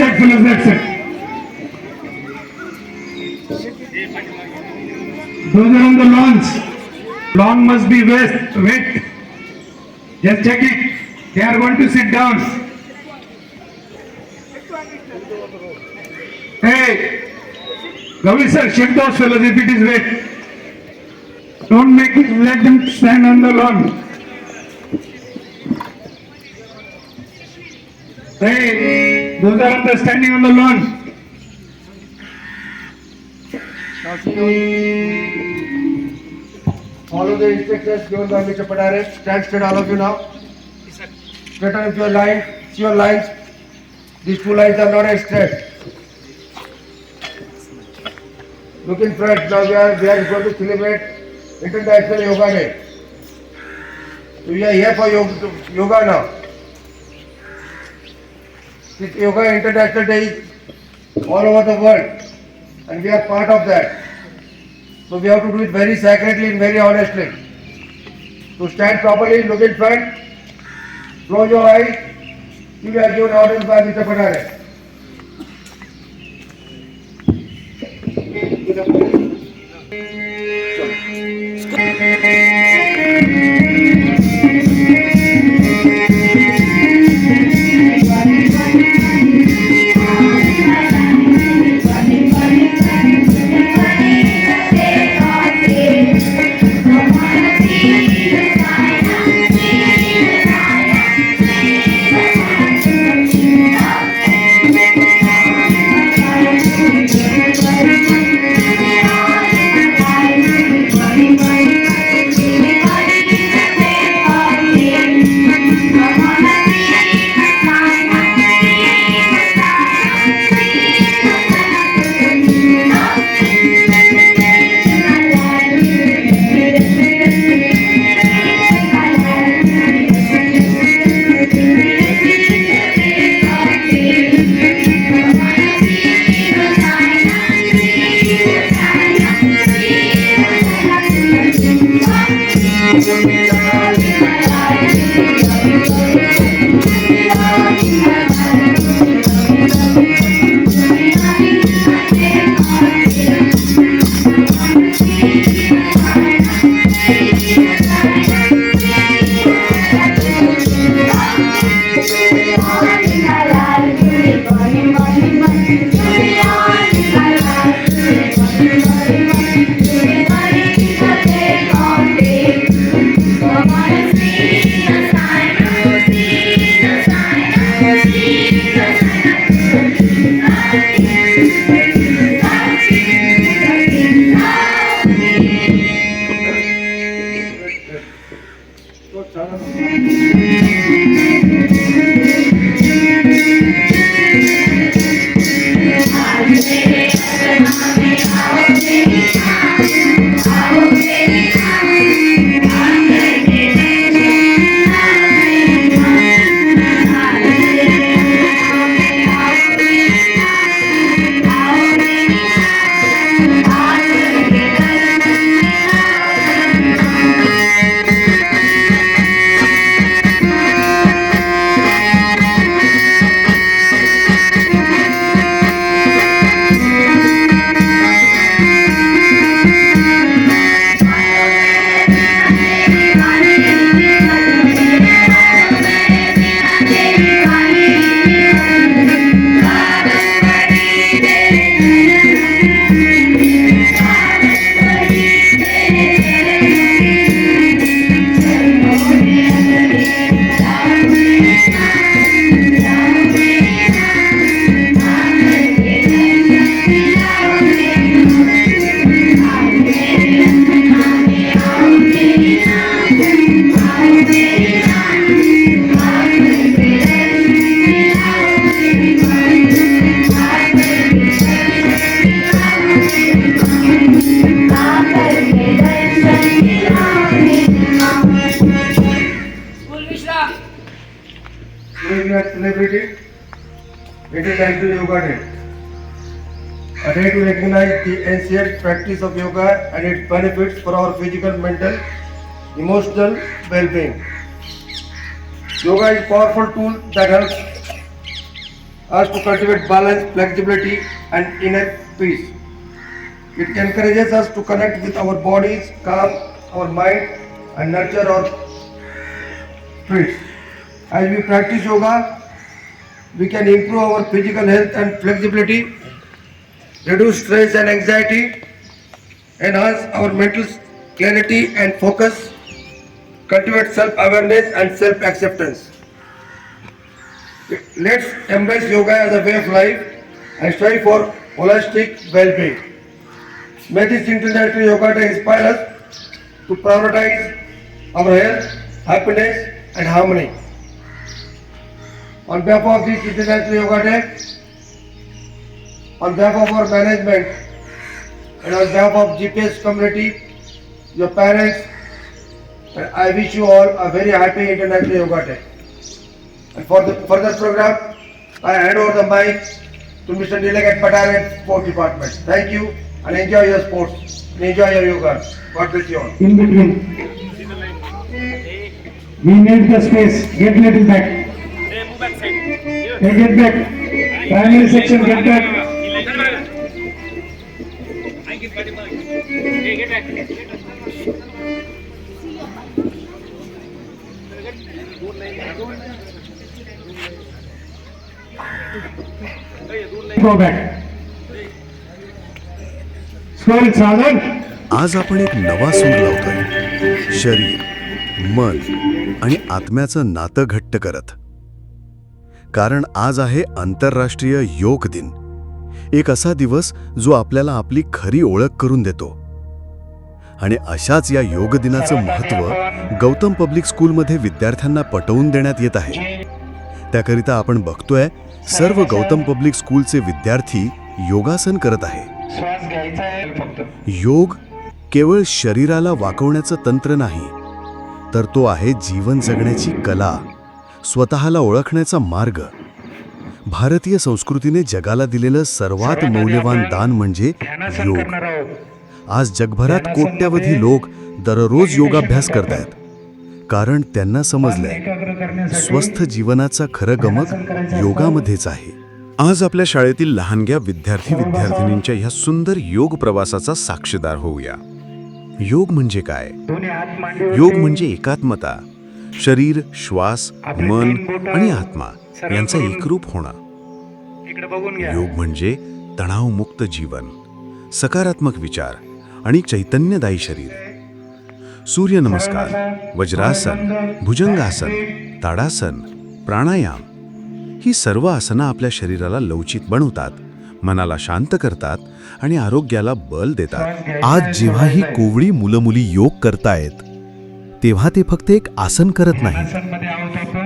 Side, fellows. That. Those are on the lawns. Lawn must be wet. Wet. Just check it. They are going to sit down. Hey, Gavi sir, shift those fellows if it is wet. Don't make it, let them stand on the lawn. Hey, those are the standing on the lawn. Follow the instructions given by Mr. Padare, Stand straight, all of you now. Straight on your line, see your lines. These two lines are not straight. Look in front, now we are, we are going to celebrate International Yoga Day. So we are here for yoga, yoga now. This Yoga International Day all over the world and we are part of that. So we have to do it very sacredly and very honestly. To stand properly, look in front, close your eyes, you are given orders by Mr. Patare. To Yoga Day. A day to recognize the ancient practice of yoga and its benefits for our physical, mental emotional well-being. Yoga is a powerful tool that helps us to cultivate balance, flexibility, and inner peace. It encourages us to connect with our bodies, calm our mind, and nurture our spirits. As we practice yoga, we can improve our physical health and flexibility, reduce stress and anxiety, enhance our mental clarity and focus, cultivate self-awareness and self-acceptance. Let's embrace yoga as a way of life and strive for holistic well-being. May this International Yoga Day inspire us to prioritize our health, happiness and harmony. On behalf of this International Yoga Day, on behalf of our management and on behalf of GPS community, your parents, I wish you all a very happy International Yoga Day. And for the further program, I hand over the mic to Mr. Delegate Patare, Sport Department. Thank you and enjoy your sports. Enjoy your yoga. God bless you all. In between. We need the space. Get little back. Hey, get back. Primary section, get back. Go back. Slow Sagar. आज आपण एक नवा सूर लावतोय शरीर मन आणि आत्म्याचं नातं घट्ट करत कारण आज आहे आंतरराष्ट्रीय योग दिन. एक असा दिवस जो आपल्याला आपली खरी ओळख करून देतो. आणि अशाच या योग दिनाचं महत्त्व गौतम पब्लिक स्कूलमध्ये विद्यार्थ्यांना पटवून देण्यात येत आहे. त्याकरिता आपण बघतोय सर्व गौतम पब्लिक स्कूलचे विद्यार्थी योगासन करत आहे. योग केवळ शरीराला वाकवण्याचं तंत्र नाही तर तो आहे जीवन जगण्याची कला. स्वतःला ओळखण्याचा मार्ग. भारतीय संस्कृतीने जगाला दिलेलं सर्वात मौल्यवान दान म्हणजे योग. आज जगभरात कोट्यावधी लोक दररोज योगाभ्यास करतायत. कारण त्यांना समजलंय स्वस्थ जीवनाचा खरं गमक योगामध्येच आहे. आज आपल्या शाळेतील लहानग्या विद्यार्थी विद्यार्थिनींच्या ह्या सुंदर योग प्रवासाचा साक्षीदार होऊया. योग म्हणजे काय? योग म्हणजे एकात्मता. शरीर श्वास मन आणि आत्मा यांचा एकरूप होणं. योग म्हणजे तणावमुक्त जीवन सकारात्मक विचार आणि चैतन्यदायी शरीर. सूर्यनमस्कार वज्रासन भुजंगासन ताडासन प्राणायाम ही सर्व आसनं आपल्या शरीराला लवचिक बनवतात मनाला शांत करतात आणि आरोग्याला बल देतात. आज जेव्हा ही कोवळी मुलं मुली योग करतायत तेव्हा ते फक्त एक आसन करत नाही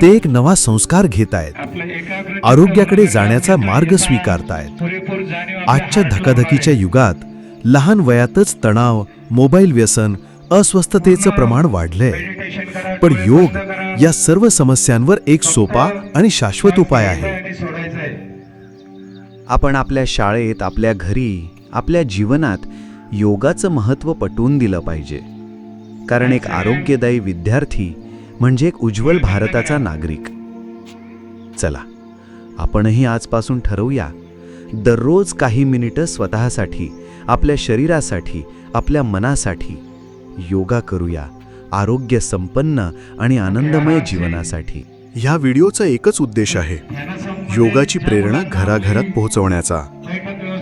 ते एक नवा संस्कार घेत आहेत. आरोग्याकडे जाण्याचा मार्ग स्वीकारतायत. आजच्या धकाधकीच्या. युगात लहान वयातच तणाव मोबाईल व्यसन अस्वस्थतेचं प्रमाण वाढलंय. पण योग. या सर्व समस्यांवर एक सोपा आणि शाश्वत उपाय आहे. आपण आपल्या शाळेत आपल्या घरी आपल्या जीवनात योगाचं महत्त्व पटवून दिलं पाहिजे. कारण एक आरोग्यदायी विद्यार्थी म्हणजे एक उज्ज्वल भारताचा नागरिक. चला आपणही आजपासून ठरवूया. दररोज काही मिनिटं स्वतःसाठी आपल्या शरीरासाठी आपल्या मनासाठी योगा करूया आरोग्य संपन्न आणि आनंदमय जीवनासाठी. ह्या व्हिडिओचा एकच उद्देश आहे योगाची प्रेरणा घराघरात पोहोचवण्याचा.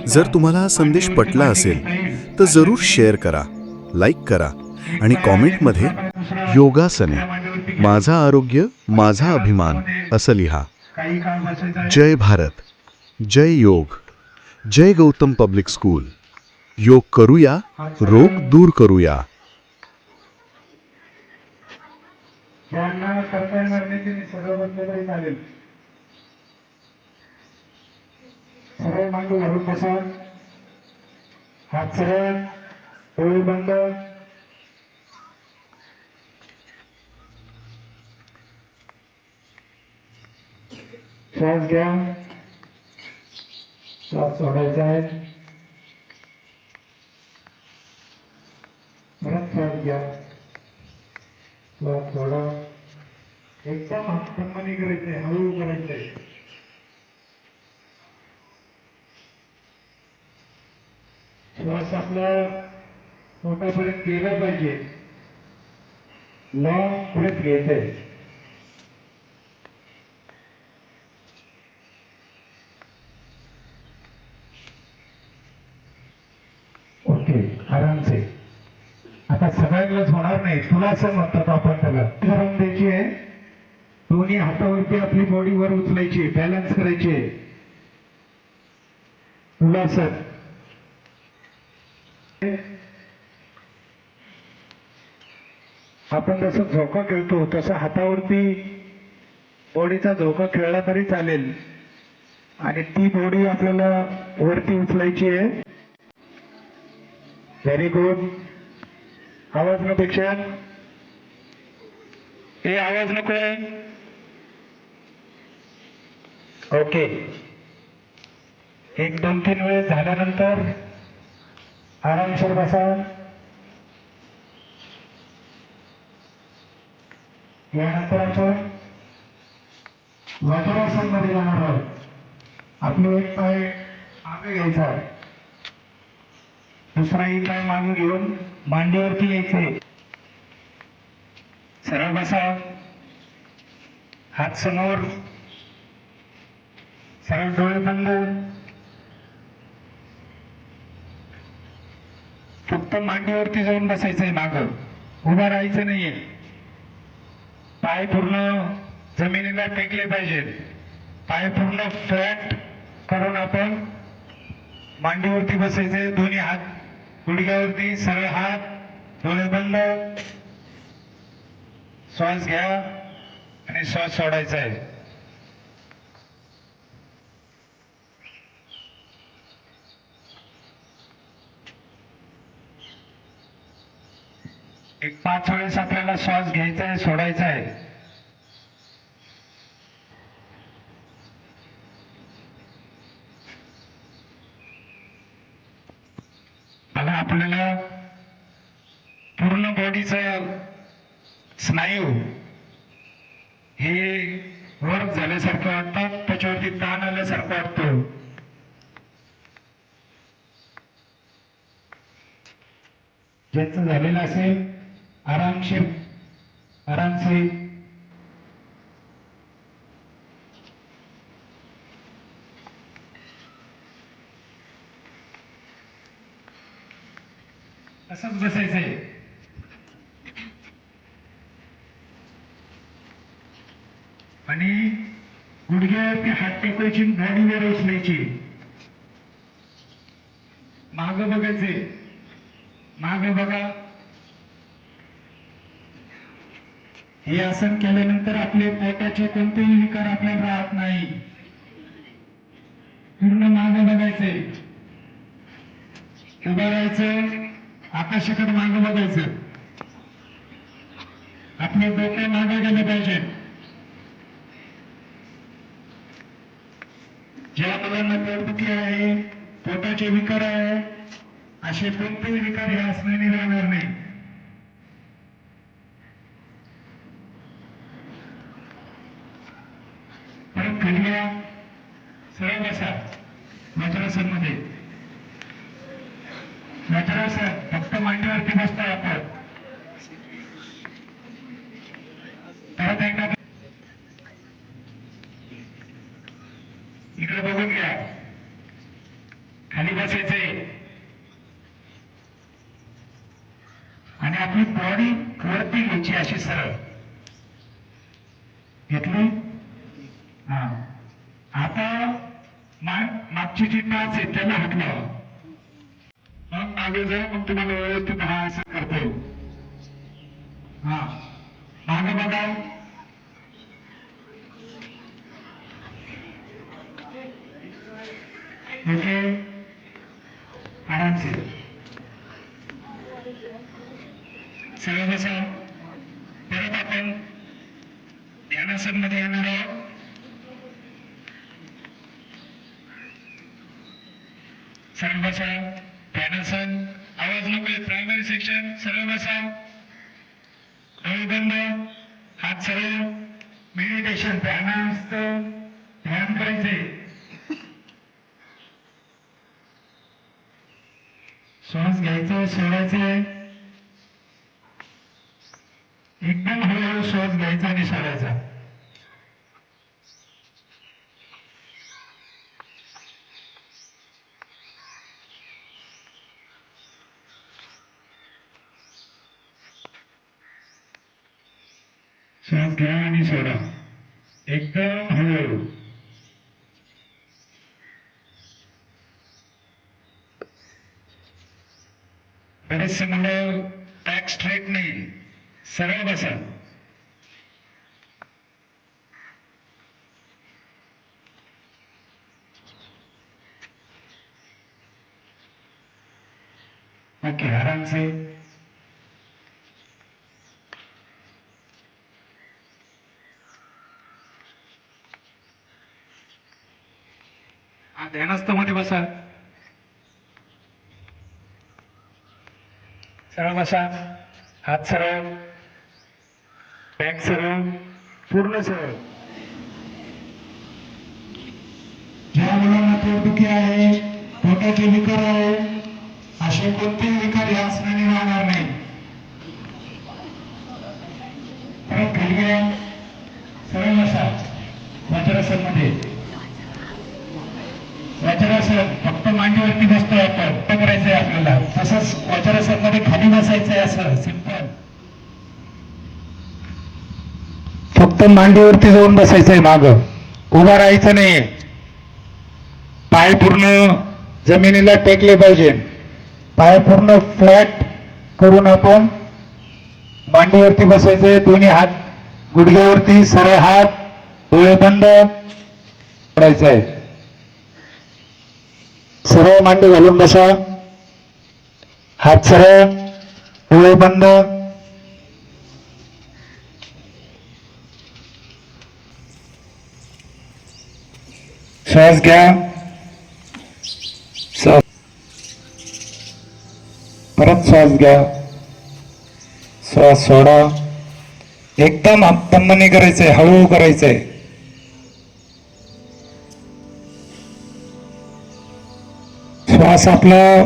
जर तुम्हाला हा संदेश पटला असेल तर जरूर शेअर करा लाईक करा आणि कॉमेंटमध्ये योगासने माझा आरोग्य माझा अभिमान असं लिहा. जय भारत जय योग जय गौतम पब्लिक स्कूल. योग करूया रोग दूर करूया. ज्यांना सरळ मांडू घालून बसा. हात सरळ डोळे बंद. श्वास घ्या. श्वास सोडायचा आहे. परत श्वास घ्या. श्वास सोडा. एकदम आत्मनी करायचंय हळू करायचंय. श्वास आपला पोटापर्यंत गेला पाहिजे. लॉंग ब्रेथ घ्यायचंय ओके आराम से आता सगळ्यांनाच होणार नाही तुला म्हणतात आपण त्याला? करून द्यायची आहे. दोन्ही हातावरती आपली बॉडी वर उचलायची बॅलन्स करायची आहे. आपण जसं झोका खेळतो तसं हातावरती बॉडीचा झोका खेळला तरी चालेल. आणि ती बॉडी आपल्याला वरती उचलायची आहे. व्हेरी गुड आवाज नपेक्षा हे आवाज नको आहे. ओके. एक दोन तीन वेळेस झाल्यानंतर आरामशीर बसा. यानंतर आपण वज्रासनमध्ये जाणार आहोत. आपले एक पाय मागे घ्यायचा दुसरा दुसराही पाय मागे घेऊन मांडीवरती यायचे सरळ बसा. हात समोर. सरळ डोळे बंद फक्त मांडीवरती जाऊन बसायचंय माग. उभा राहायचं नाहीये. पाय पूर्ण जमिनीला टेकले पाहिजेत. पाय पूर्ण फ्लॅट करून आपण मांडीवरती बसायचे दोन्ही हात गुडघ्यावरती सरळ हात डोळे बंद. श्वास घ्या आणि श्वास सोडायचा आहे. एक पाच वेळेस आपल्याला श्वास घ्यायचा आहे सोडायचा आहे. आपल्याला पूर्ण बॉडीचा स्नायू हे वर्क झाल्यासारखं वाटतात त्याच्यावरती ताण आल्यासारखं वाटतं. ज्याचं झालेलं असेल आरामशीर आरामसे असंच बसायचंय. आणि गुडघ्यावरती हात टेकवायची बॉडीवर उचलायची माग बघायचे माग बघा. हे आसन केल्यानंतर आपले पोटाचे कोणतेही विकार आपल्याला राहत नाही. पूर्ण माग बघायचे उभं राहायचं. आकाशाकडे मागे बघायचं. आपले डोके मागे गेले पाहिजे. ज्या मुलांना पोटदुखी आहे पोटाचे विकार आहे असे कोणतेही विकार हे असण्याने राहणार नाही. परत खाली सरळ बसा. मद्रासांमध्ये मद्रासात मांडीवरती बसता आपण. परत एकदा इकडे बघून घ्या. खाली बसायचंय. आणि आपली बॉडी वरती घ्यायची अशी सरळ. घेतली? हा. आता मागची जी टाच आहे त्याला हात लावा मग मागे जाऊ मग तुम्हाला व्यवस्थित हा असं करता येईल हा. मागे बघा ओके आराम से बसा परत आपण ध्यानासनमध्ये येणार आहोत सरळ बसा शिक्षण आवाज सरळ बसा डोळे बंद हात सरळ मेडिटेशन ध्यानास्त ध्यान करायचे श्वास घ्यायचा सोडायचा एकदम हळूहळू श्वास घ्यायचा आणि सोडायचा श्वास घ्या आणि सोडा. एकदम हळूहळू. बरेचसे मुलं बॅक स्ट्रेट नाही सरळ बसा. ओके आराम से हा ध्यानस्थमध्ये बसा. सरळ बसा. हात सरळ. बॅक सरळ. पूर्ण सरळ. ज्या मुलांना पोटदुखी आहे पोटाचे विकार आहे असे कोणतेही विकार या आसनाने राहणार नाही. परत खाली सरळ बसा. वज्रासनमध्ये वज्रासन फक्त मांडीवरती बसतोय आपण. फक्त करायचंय आपल्याला. तसंच वज्रासन खाली बसायचंय असं. सिंपल फक्त मांडीवरती जाऊन बसायचंय माग. उभा राहायचं नाही पाय पूर्ण जमिनीला टेकले पाहिजे. पाय पूर्ण फ्लॅट करून आपण मांडीवरती बसायचंय. दोन्ही हात गुडघ्यावरती सरळ हात डोळे बंद. करायचंय सरळ मांडी घालून बसा. हात सरळ डोळे बंद. श्वास घ्या. परत श्वास घ्या. श्वास सोडा. एकदम दम नाही करायचंय हळूहळू करायचंय श्वास आपला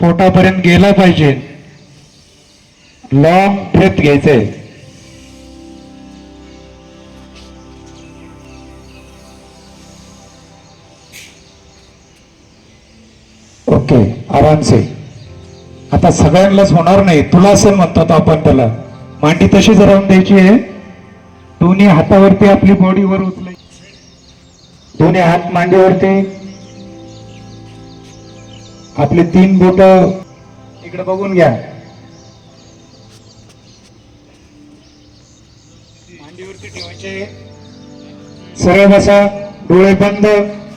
पोटापर्यंत गेला पाहिजे. लॉंग ब्रेथ घ्यायचे. ओके आराम से आता सगळ्यांनाच होणार नाही. तुला असं म्हणतात आपण त्याला. मांडी तशीच राहून द्यायची आहे. दोन्ही हातावरती आपली बॉडीवर उचलायची. दोन्ही हात मांडीवरती. आपले तीन बोट इकडे बघून घ्या. मांडीवरती ठेवायचे. सरळ बसा. डोळे बंद.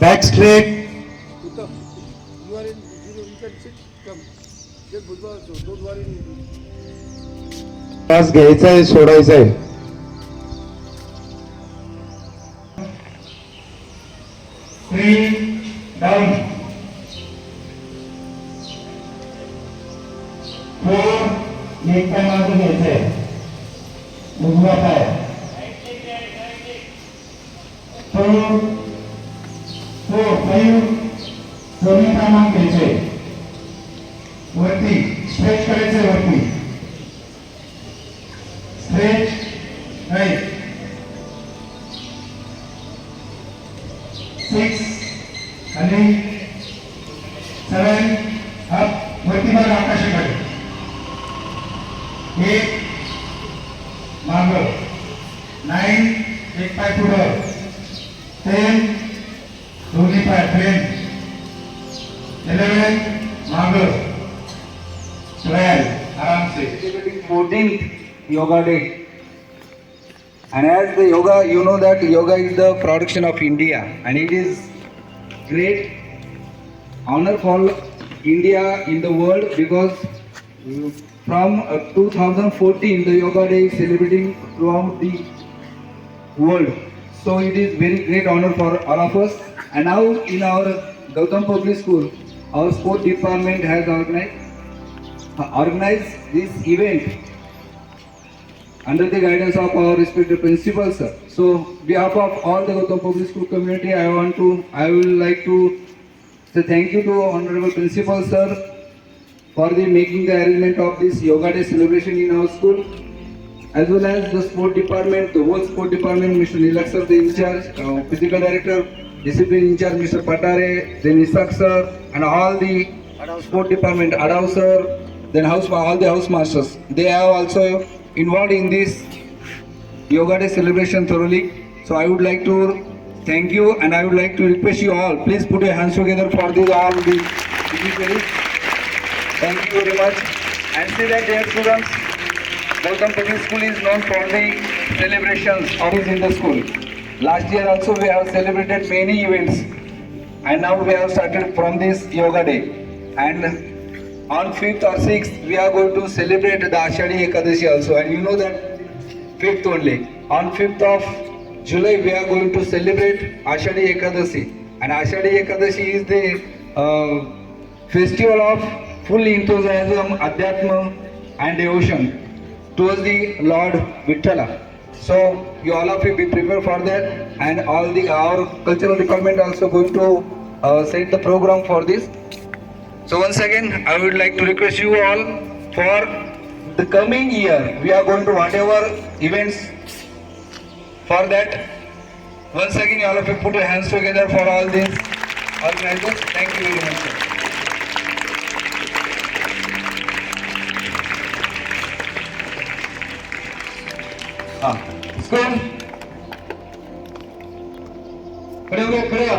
बॅक स्ट्रेट You श्वास घ्यायचा आहे सोडायचा आहे three, डाऊन एक काय मागे घ्यायचंय. उजवा काय? फोर फोर फाईव्ह दोन्ही पाय घ्यायचे वरती स्ट्रेच करायचे वरती. Stretch right. Six 10, 25, 10, 11, Mango, 12, Aram Singh. 14th Yoga Day. And as the yoga, you know that yoga is the production of India, and it is great honor for India in the world because from uh, 2014 the Yoga Day is celebrating throughout the world. So it is very great honor for all of us. And now in our Gautam Public School, our sport department has organized uh, organized this event under the guidance of our respected principal, sir. So, behalf of all the Gautam Public School community, I want to, I would like to say thank you to honorable principal, sir, for the making the arrangement of this yoga day celebration in our school, as well as the sport department, the whole sport department, Mr. Nilak sir, the in charge, uh, physical director, discipline in charge, Mr. Patare, then Isak sir, and all the sport department, Adav sir, then house, all the house masters. They have also involved in this yoga day celebration thoroughly. So I would like to thank you and I would like to request you all, please put your hands together for these all the dignitaries. Thank you very much. And see that dear students, Gautam Public School is known for the celebrations always in the school. Last year also we have celebrated many events and now we have started from this yoga day. And on 5th or 6th we are going to celebrate the Ashadi Ekadashi also and you know that 5th only. On 5th of July we are going to celebrate Ashadi Ekadashi and Ashadi Ekadashi is the uh, festival of full enthusiasm, adhyatma and devotion towards the Lord Vithala. So you all of you be prepared for that and all the our cultural department also going to uh, set the program for this. So once again I would like to request you all for the coming year we are going to whatever events for that. Once again all of you put your hands together for all these organizers. Thank you very much. Sir. हाँ school खड़े हो गए खड़े हो